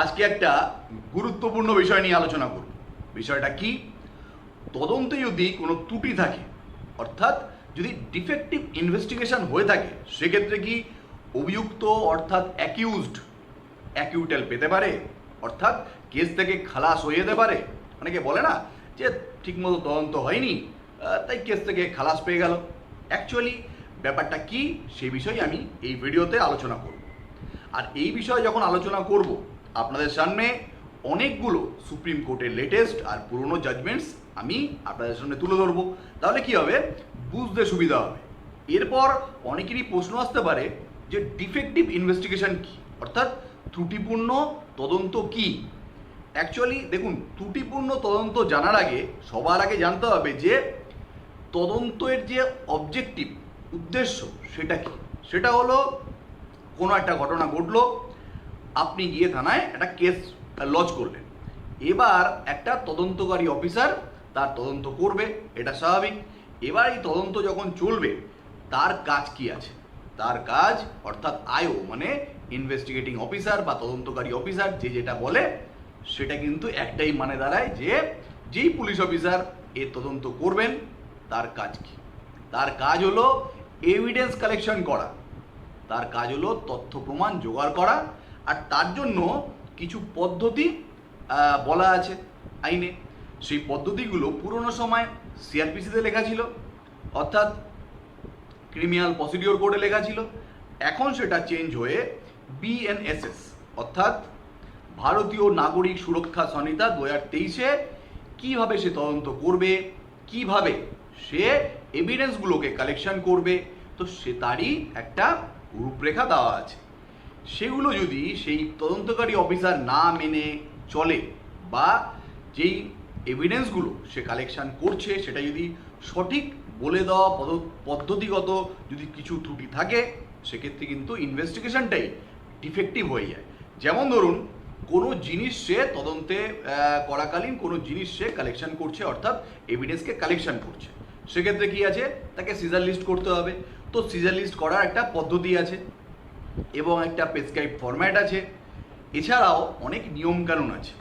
আজকে একটা গুরুত্বপূর্ণ বিষয় নিয়ে আলোচনা করব। বিষয়টা কি? তদন্তে যদি কোনো ত্রুটি থাকে, অর্থাৎ যদি ডিফেক্টিভ ইনভেস্টিগেশন হয়ে থাকে, সেক্ষেত্রে কি অভিযুক্ত, অর্থাৎ অ্যাকিউজড অ্যাকিউটেল পেতে পারে? অর্থাৎ কেস থেকে খালাস হয়ে যেতে পারে? অনেকে বলে না যে ঠিকমতো তদন্ত হয়নি তাই কেস থেকে খালাস পেয়ে গেল। অ্যাকচুয়ালি ব্যাপারটা কি? সেই বিষয়ে আমি এই ভিডিওতে আলোচনা করব। আর এই বিষয়ে যখন আলোচনা করব আপনাদের সামনে অনেকগুলো সুপ্রিম কোর্টের লেটেস্ট আর পুরনো জাজমেন্টস আমি আপনাদের সামনে তুলে ধরবো। তাহলে কি হবে? বুঝতে সুবিধা হবে। এরপর অনেকেরই প্রশ্ন আসতে পারে যে ডিফেক্টিভ ইনভেস্টিগেশন কি? অর্থাৎ ত্রুটিপূর্ণ তদন্ত কি? অ্যাকচুয়ালি দেখুন, ত্রুটিপূর্ণ তদন্ত জানার আগে সবার আগে জানতে হবে যে তদন্তের যে অবজেক্টিভ উদ্দেশ্য সেটা কি? সেটা হলো, কোনো একটা ঘটনা ঘটলো আপনি গিয়ে থানায় একটা কেস লজ করলেন। এবার একটা তদন্তকারী অফিসার তার তদন্ত করবে, এটা স্বাভাবিক। এবার এই তদন্ত যখন চলবে, তার কাজ কি আছে? তার কাজ, অর্থাৎ আয়ও মানে ইনভেস্টিগেটিং অফিসার বা তদন্তকারী অফিসার যে যেটা বলে, সেটা কিন্তু একটাই মানে দাঁড়ায় যে, যেই পুলিশ অফিসার এ তদন্ত করবেন, তার কাজ কি? তার কাজ হলো এভিডেন্স কালেকশন করা। তার কাজ হলো তথ্য প্রমাণ জোগাড় করা আর তার জন্য কিছু পদ্ধতি বলা আছে আইনে। সেই পদ্ধতিগুলো পুরনো সময় সিআরপিসিতে লেখা ছিল, অর্থাৎ ক্রিমিনাল প্রসিডিওর কোডে লেখা ছিল। এখন সেটা চেঞ্জ হয়ে বিএনএসএস অর্থাৎ ভারতীয় নাগরিক সুরক্ষা সংহিতা দু হাজার তেইশে কীভাবে সে তদন্ত করবে, কীভাবে সে এভিডেন্সগুলোকে কালেকশন করবে, তো সে তারই একটা রূপরেখা দেওয়া আছে। সেগুলো যদি সেই তদন্তকারী অফিসার না মেনে চলে বা যেই এভিডেন্সগুলো সে কালেকশন করছে, সেটা যদি সঠিক বলে দেওয়া পদ- পদ্ধতিগত যদি কিছু ত্রুটি থাকে, সেক্ষেত্রে কিন্তু ইনভেস্টিগেশনটাই ডিফেক্টিভ হয়ে যায়। যেমন ধরুন, কোনো জিনিস সে তদন্তে করাকালীন কোনো জিনিস সে কালেকশন করছে, অর্থাৎ এভিডেন্সকে কালেকশন করছে। সেক্ষেত্রে কি আছে? তাকে সিজার লিস্ট করতে হবে। তো সিজার লিস্ট করার একটা পদ্ধতি আছে। এবং একটা প্রেসক্রাইব ফরম্যাট আছে। এছাড়াও অনেক নিয়মকানুন আছে।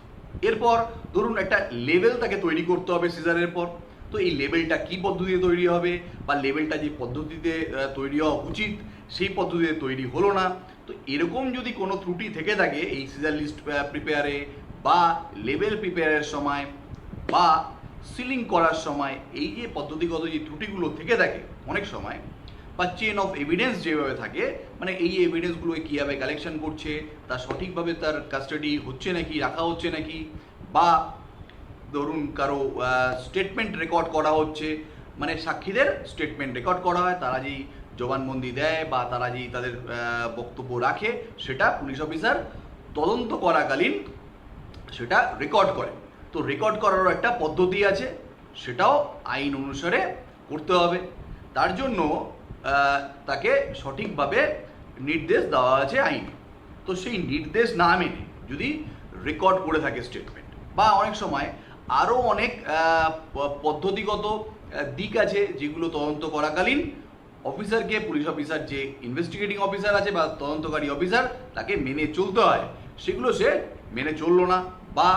এরপর ধরুন একটা লেভেল তাকে তৈরি করতে হবে সিজারের পর। তো এই লেভেলটা কি পদ্ধতিতে তৈরি হবে? বা লেভেলটা যে পদ্ধতিতে তৈরি হওয়া উচিত, সেই পদ্ধতিতে তৈরি হলো না। তো এরকম যদি কোনো ত্রুটি থেকে থাকে এই সিজার লিস্ট প্রিপেয়ারে বা লেভেল প্রিপেয়ারের সময় বা সিলিং করার সময়, এই যে পদ্ধতিগত যে ত্রুটিগুলো থেকে থাকে, অনেক সময় বা চেন অফ এভিডেন্স যেভাবে থাকে মানে এই এভিডেন্সগুলো কীভাবে কালেকশন করছে, তা সঠিকভাবে তার কাস্টাডি হচ্ছে নাকি, রাখা হচ্ছে নাকি, বা ধরুন কারও স্টেটমেন্ট রেকর্ড করা হচ্ছে মানে সাক্ষীদের স্টেটমেন্ট রেকর্ড করা হয়, তারা যেই জবানবন্দি দেয় বা তারা যেই তাদের বক্তব্য রাখে, সেটা পুলিশ অফিসার তদন্ত করাকালীন সেটা রেকর্ড করে। তো রেকর্ড করারও একটা পদ্ধতি আছে, সেটাও আইন অনুসারে করতে হবে। তার জন্য তাকে সঠিকভাবে নির্দেশ দেওয়া আছে আইনে। তো সেই নির্দেশ না মেনে যদি রেকর্ড করে থাকে স্টেটমেন্ট বা অনেক সময় আরও অনেক পদ্ধতিগত দিক আছে যেগুলো তদন্ত করাকালীন অফিসারকে পুলিশ অফিসার যে ইনভেস্টিগেটিং অফিসার আছে বা তদন্তকারী অফিসার তাকে মেনে চলতে হয়। সেগুলো সে মেনে চলল না, বা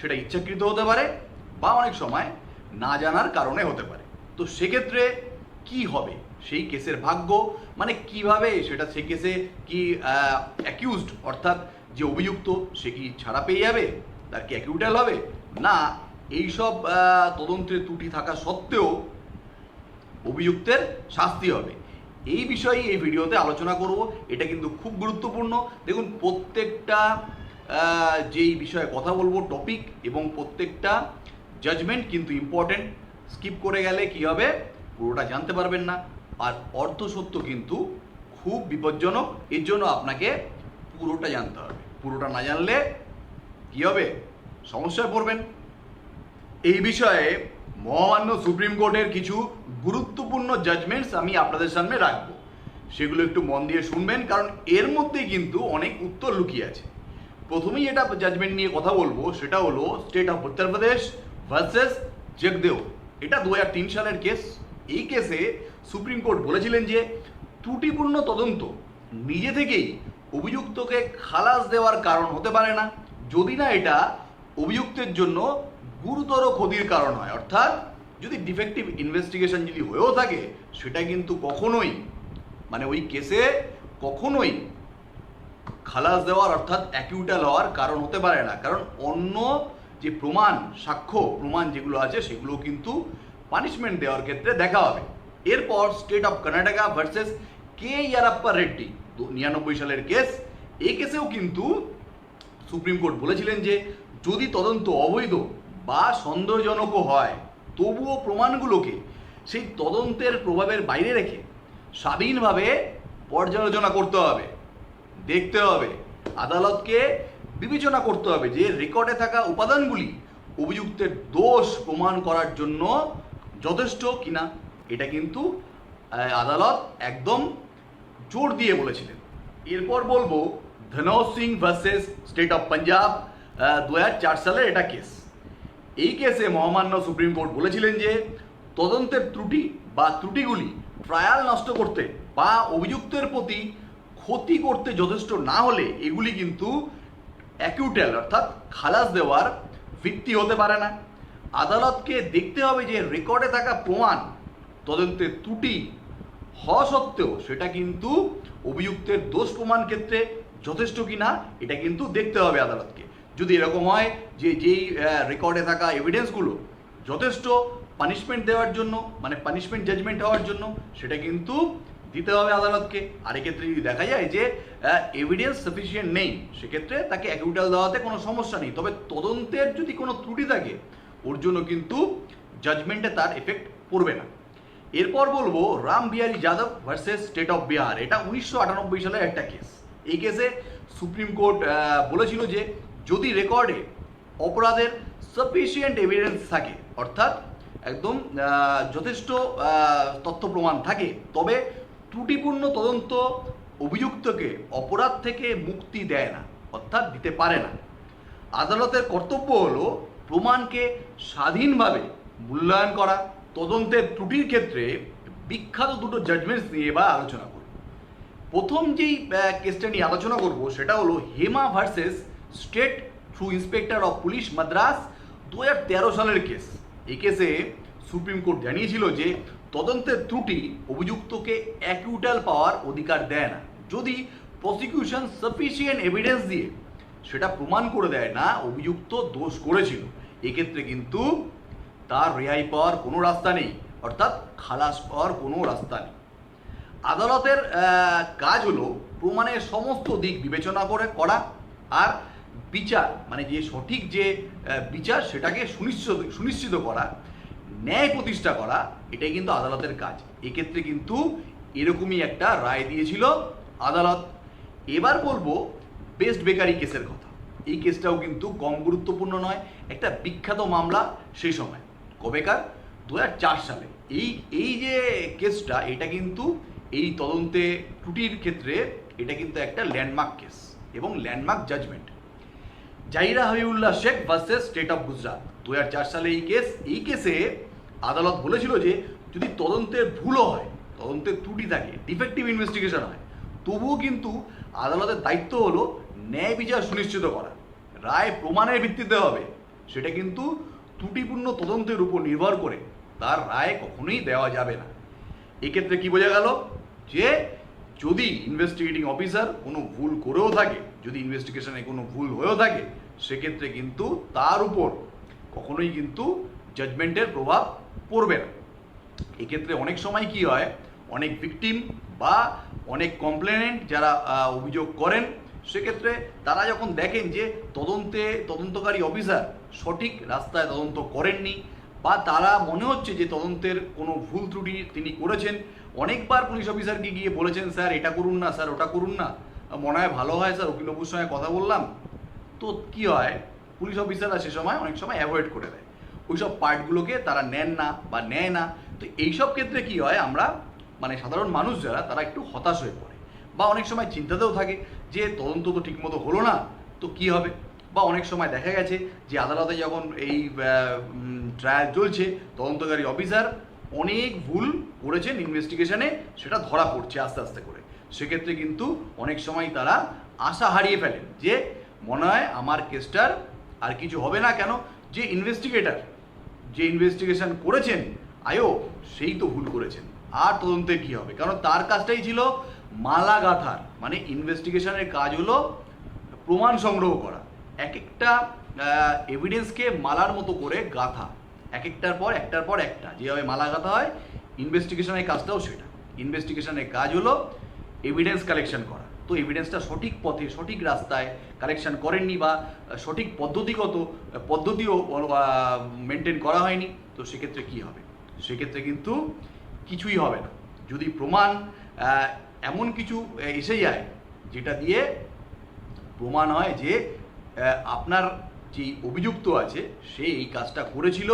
সেটা ইচ্ছাকৃত হতে পারে, বা অনেক সময় না জানার কারণে হতে পারে। তো সেক্ষেত্রে কি হবে? সেই কেসের ভাগ্য মানে কীভাবে সেটা সে কেসে কি অ্যাকিউজড অর্থাৎ যে অভিযুক্ত, সে কি ছাড়া পেয়ে যাবে? তার কি অ্যাকিউটাল হবে? না, এইসব তদন্তের ত্রুটি থাকা সত্ত্বেও অভিযুক্তের শাস্তি হবে। এই বিষয়ে এই ভিডিওতে আলোচনা করব। এটা কিন্তু খুব গুরুত্বপূর্ণ। দেখুন, প্রত্যেকটা যেই বিষয়ে কথা বলব টপিক এবং প্রত্যেকটা জাজমেন্ট কিন্তু ইম্পর্টেন্ট স্কিপ করে গেলে কি হবে? পুরোটা জানতে পারবেন না। আর অর্থ সত্য কিন্তু খুব বিপজ্জনক। এর জন্য আপনাকে পুরোটা জানতে হবে। পুরোটা না জানলে কি হবে? সমস্যায় পড়বেন। এই বিষয়ে মহামান্য সুপ্রিম কোর্টের কিছু গুরুত্বপূর্ণ জাজমেন্টস আমি আপনাদের সামনে রাখব। সেগুলো একটু মন দিয়ে শুনবেন, কারণ এর মধ্যে কিন্তু অনেক উত্তর লুকিয়ে আছে। প্রথমেই এটা জাজমেন্ট নিয়ে কথা বলব, সেটা হলো state of Uttar Pradesh versus Jagdeo. এটা দু সালের কেস এই কেসে সুপ্রিম কোর্ট বলেছিলেন যে ত্রুটিপূর্ণ তদন্ত নিজে থেকেই অভিযুক্তকে খালাস দেওয়ার কারণ হতে পারে না। যদি না এটা, অভিযুক্তের জন্য গুরুতর ক্ষতির কারণ হয়। অর্থাৎ যদি ডিফেক্টিভ ইনভেস্টিগেশন যদি হয়েও থাকে, সেটা কিন্তু কখনোই মানে ওই কেসে কখনোই খালাস দেওয়ার, অর্থাৎ অ্যাকিউটাল হওয়ার কারণ হতে পারে না। কারণ অন্য যে প্রমাণ, সাক্ষ্য প্রমাণ যেগুলো আছে, সেগুলো কিন্তু পানিশমেন্ট দেওয়ার ক্ষেত্রে দেখা হবে। এরপর state of Karnataka versus K Yarappa Reddy নিরানব্বই সালের কেস। এই কেসেও কিন্তু সুপ্রিম কোর্ট বলেছিলেন যে, যদি তদন্ত অবৈধ বা সন্দেহজনকও হয়, তবুও প্রমাণগুলোকে সেই তদন্তের প্রভাবের বাইরে রেখে স্বাধীনভাবে পর্যালোচনা করতে হবে, দেখতে হবে, আদালতকে বিবেচনা করতে হবে যে, রেকর্ডে থাকা উপাদানগুলি অভিযুক্তের দোষ প্রমাণ করার জন্য যথেষ্ট কিনা। এটা কিন্তু আদালত একদম জোর দিয়ে বলেছিলেন। এরপর বলব Dhanoj Singh versus state of Punjab দু চার সালের এটা কেস। এই কেসে মহামান্য সুপ্রিম কোর্ট বলেছিলেন যে, তদন্তের ত্রুটি বা ত্রুটিগুলি ট্রায়াল নষ্ট করতে বা অভিযুক্তের প্রতি ক্ষতি করতে যথেষ্ট না হলে এগুলি কিন্তু অ্যাকিউটেল, অর্থাৎ খালাস দেওয়ার ভিত্তি হতে পারে না। আদালতকে দেখতে হবে যে রেকর্ডে থাকা প্রমাণ তদন্তের ত্রুটি হওয়া সত্ত্বেও সেটা কিন্তু অভিযুক্তের দোষ প্রমাণ ক্ষেত্রে যথেষ্ট কিনা, এটা কিন্তু দেখতে হবে আদালতকে। যদি এরকম হয় যে যেই রেকর্ডে থাকা এভিডেন্সগুলো যথেষ্ট পানিশমেন্ট দেওয়ার জন্য মানে পানিশমেন্ট জাজমেন্ট হওয়ার জন্য, সেটা কিন্তু দিতে হবে আদালতকে। আর এক্ষেত্রে যদি দেখা যায় যে এভিডেন্স সাফিসিয়েন্ট নেই, সেক্ষেত্রে তাকে অ্যাকিউটাল দেওয়াতে কোনো সমস্যা নেই। তবে তদন্তের যদি কোনো ত্রুটি থাকে, ওর জন্য কিন্তু জাজমেন্টে তার এফেক্ট পড়বে না। এরপর বলব Ram Bihari Yadav versus state of Bihar এটা উনিশশো আটানব্বই সালের একটা কেস এই কেসে সুপ্রিম কোর্ট বলেছিল যে যদি রেকর্ডে অপরাধের সাফিসিয়েন্ট এভিডেন্স থাকে, অর্থাৎ একদম যথেষ্ট তথ্য প্রমাণ থাকে, তবে ত্রুটিপূর্ণ তদন্ত অভিযুক্তকে অপরাধ থেকে মুক্তি দেয় না, অর্থাৎ দিতে পারে না। আদালতের কর্তব্য হলো প্রমাণকে স্বাধীনভাবে মূল্যায়ন করা তদন্তের ত্রুটির ক্ষেত্রে বিখ্যাত দুটো জাজমেন্টস নিয়ে এবার আলোচনা করব। প্রথম যেই কেসটা নিয়ে আলোচনা করব, সেটা হলো Hema versus state through inspector of police Madras দু তেরো সালের কেস এই কেসে সুপ্রিম কোর্ট জানিয়েছিল যে তদন্তের ত্রুটি অভিযুক্তকে অ্যাকিউটাল পাওয়ার অধিকার দেয় না। যদি প্রসিকিউশন সাফিসিয়েন্ট এভিডেন্স দিয়ে সেটা প্রমাণ করে দেয় না, অভিযুক্ত দোষ করেছিল। এক্ষেত্রে কিন্তু তার রেহাই পাওয়ার কোনো রাস্তা নেই, অর্থাৎ খালাস পাওয়ার কোনো রাস্তা নেই। আদালতের কাজ হলো প্রমাণের সমস্ত দিক বিবেচনা করে করা আর বিচার মানে যে সঠিক যে বিচার সেটাকে সুনিশ্চিত সুনিশ্চিত করা, ন্যায় প্রতিষ্ঠা করা, এটাই কিন্তু আদালতের কাজ। এক্ষেত্রে কিন্তু এরকমই একটা রায় দিয়েছিল আদালত। এবার বলব, বেস্ট বেকারি কেসের কথা। এই কেসটাও কিন্তু কম গুরুত্বপূর্ণ নয়, একটা বিখ্যাত মামলা সেই সময়। কবেকার? দু হাজার চার সালে। এই এই যে কেসটা, এটা কিন্তু এই তদন্তে ত্রুটির ক্ষেত্রে এটা কিন্তু একটা ল্যান্ডমার্ক কেস এবং landmark judgement Zahira Habibullah Sheikh versus state of Gujarat দু হাজার চার সালে এই কেস এই কেসে আদালত বলেছিল যে, যদি তদন্তের ভুলও হয় তদন্তের ত্রুটি থাকে ডিফেক্টিভ ইনভেস্টিগেশন হয়, তবুও কিন্তু আদালতের দায়িত্ব হলো ন্যায় বিচার সুনিশ্চিত করা। রায় প্রমাণের ভিত্তিতে হবে। সেটা কিন্তু ত্রুটিপূর্ণ তদন্তের উপর নির্ভর করে তার রায় কখনোই দেওয়া যাবে না। এক্ষেত্রে কি বোঝা গেল? যে যদি ইনভেস্টিগেটিং অফিসার কোনো ভুল করেও থাকে, যদি ইনভেস্টিগেশনে কোনো ভুল হয়েও থাকে, সেক্ষেত্রে কিন্তু তার উপর কখনোই কিন্তু জাজমেন্টের প্রভাব পড়বে না। এক্ষেত্রে অনেক সময় কি হয়? অনেক ভিকটিম বা অনেক কমপ্লেনেন্ট যারা অভিযোগ করেন সেক্ষেত্রে তারা যখন দেখেন যে তদন্তে তদন্তকারী অফিসার সঠিক রাস্তায় তদন্ত করেননি বা তারা মনে হচ্ছে যে তদন্তের কোনো ভুল ত্রুটি তিনি করেছেন, অনেকবার পুলিশ অফিসারকে গিয়ে বলেছেন, স্যার, এটা করুন না, স্যার, ওটা করুন না। মনে হয় ভালো হয়, স্যার উকিলবাবুর সঙ্গে কথা বললাম। তো কি হয়, পুলিশ অফিসাররা সে সময় অনেক সময় অ্যাভয়েড করে দেয়। ওইসব পার্টগুলোকে তারা নেন না বা নেয় না। তো এইসব ক্ষেত্রে কি হয়, আমরা মানে সাধারণ মানুষ যারা, তারা একটু হতাশ হয়ে পড়ে। বা অনেক সময় চিন্তাতেও থাকে যে তদন্ত তো ঠিকমতো হলো না, তো কি হবে? বা অনেক সময় দেখা গেছে যে আদালতে যখন এই ট্রায়াল চলছে, তদন্তকারী অফিসার অনেক ভুল করেছেন ইনভেস্টিগেশনে সেটা ধরা পড়ছে আস্তে আস্তে করে। সেক্ষেত্রে কিন্তু অনেক সময় তারা আশা হারিয়ে ফেলেন যে মনে হয় আমার কেসটার আর কিছু হবে না কেন? যে ইনভেস্টিগেটর যে ইনভেস্টিগেশন করেছেন, আয়ো সেই তো ভুল করেছেন। আর তদন্তে কি হবে? কারণ তার কাজটাই ছিল মালা গাথার মানে ইনভেস্টিগেশনের কাজ হলো প্রমাণ সংগ্রহ করা। এক একটা এভিডেন্সকে মালার মতো করে গাথা। এক একটার পর একটার পর একটা। যেভাবে মালা গাথা হয় ইনভেস্টিগেশনের কাজটাও সেটা। ইনভেস্টিগেশনের কাজ হলো এভিডেন্স কালেকশন করা। তো এভিডেন্সটা সঠিক পথে, সঠিক রাস্তায় কালেকশন করেননি বা সঠিক পদ্ধতিগত, পদ্ধতিও মেনটেন করা হয়নি, তো সেক্ষেত্রে কি হবে? সেক্ষেত্রে কিন্তু কিছুই হবে না। যদি প্রমাণ এমন কিছু এসে যায় যেটা দিয়ে প্রমাণ হয় যে আপনার যে অভিযুক্ত আছে, সে এই কাজটা করেছিল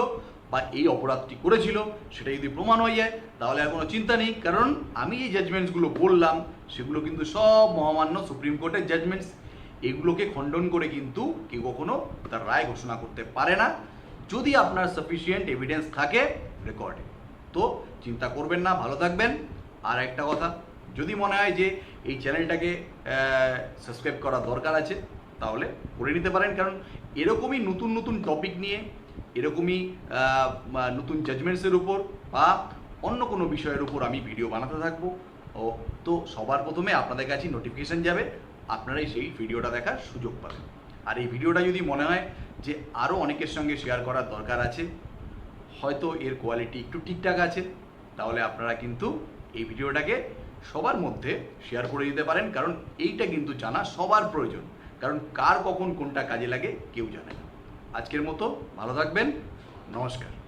বা এই অপরাধটি করেছিল সেটা যদি প্রমাণ হয়ে যায়, তাহলে আর কোনো চিন্তা নেই। কারণ আমি এই জাজমেন্টসগুলো বললাম, সেগুলো কিন্তু সব মহামান্য সুপ্রিম কোর্টের জাজমেন্টস এগুলোকে খণ্ডন করে কিন্তু কেউ কখনো তার রায় ঘোষণা করতে পারে না। যদি আপনার সাফিসিয়েন্ট এভিডেন্স থাকে রেকর্ডে তো চিন্তা করবেন না, ভালো থাকবেন। আর একটা কথা যদি মনে হয় যে এই চ্যানেলটাকে সাবস্ক্রাইব করা দরকার আছে, তাহলে করে নিতে পারেন। কারণ এরকমই নতুন নতুন টপিক নিয়ে, এরকমই নতুন জাজমেন্টসের উপর বা অন্য কোনো বিষয়ের উপর আমি ভিডিও বানাতে থাকব। ও, তো সবার প্রথমে আপনাদের কাছে নোটিফিকেশান যাবে, আপনারাই সেই ভিডিওটা দেখার সুযোগ পাবেন। আর এই ভিডিওটা যদি মনে হয় যে আরও অনেকের সঙ্গে শেয়ার করার দরকার আছে, হয়তো এর কোয়ালিটি একটু ঠিকঠাক আছে, তাহলে আপনারা কিন্তু এই ভিডিওটাকে সবার মধ্যে শেয়ার করে দিতে পারেন, কারণ এইটা কিন্তু জানা সবার প্রয়োজন। কারণ কার কখন কোনটা কাজে লাগে, কেউ জানে না। আজকের মতো ভালো থাকবেন, নমস্কার।